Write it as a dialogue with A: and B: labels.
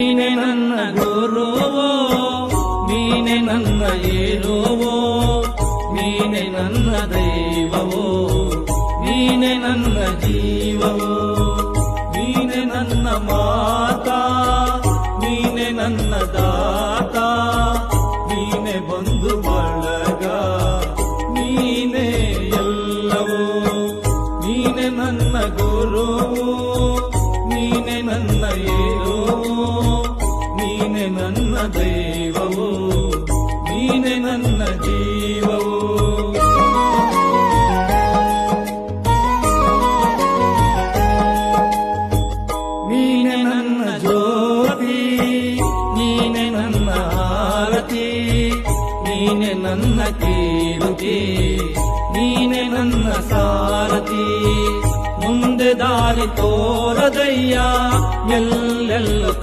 A: ನೀನೆ ನನ್ನ ಗುರುವೋ, ನೀನೆ ನನ್ನ ಏರುವೋ ನೀನೆ ನನ್ನ ದೈವವೋ, ನೀನೆ ನನ್ನ ಜೀವವೋ, ನೀನೆ ನನ್ನ ಮಾತಾ, ನೀನೆ ನನ್ನ ದಾತ, ನೀನೆ ಬಂದು ಬಳಗ, ನೀನೆ ಎಲ್ಲವೋ, ನೀನೆ ನನ್ನ ಗುರುವು. ನನ್ನ ಏನೋ? ನೀನೆ ನನ್ನ ದೈವವು? ನೀನೆ ನನ್ನ ಜೀವವು? ನೀನೆ ನನ್ನ ಜ್ಯೋತಿ, ನೀನೆ ನನ್ನ ಆರತಿ, ನೀನೆ ನನ್ನ ಕೀರುತಿ, ನೀನೆ ನನ್ನ ಮುಂದೆ ದಾರಿ ತೋರದಯ್ಯ ಎಲ್ಲೆಲ್ಲೂ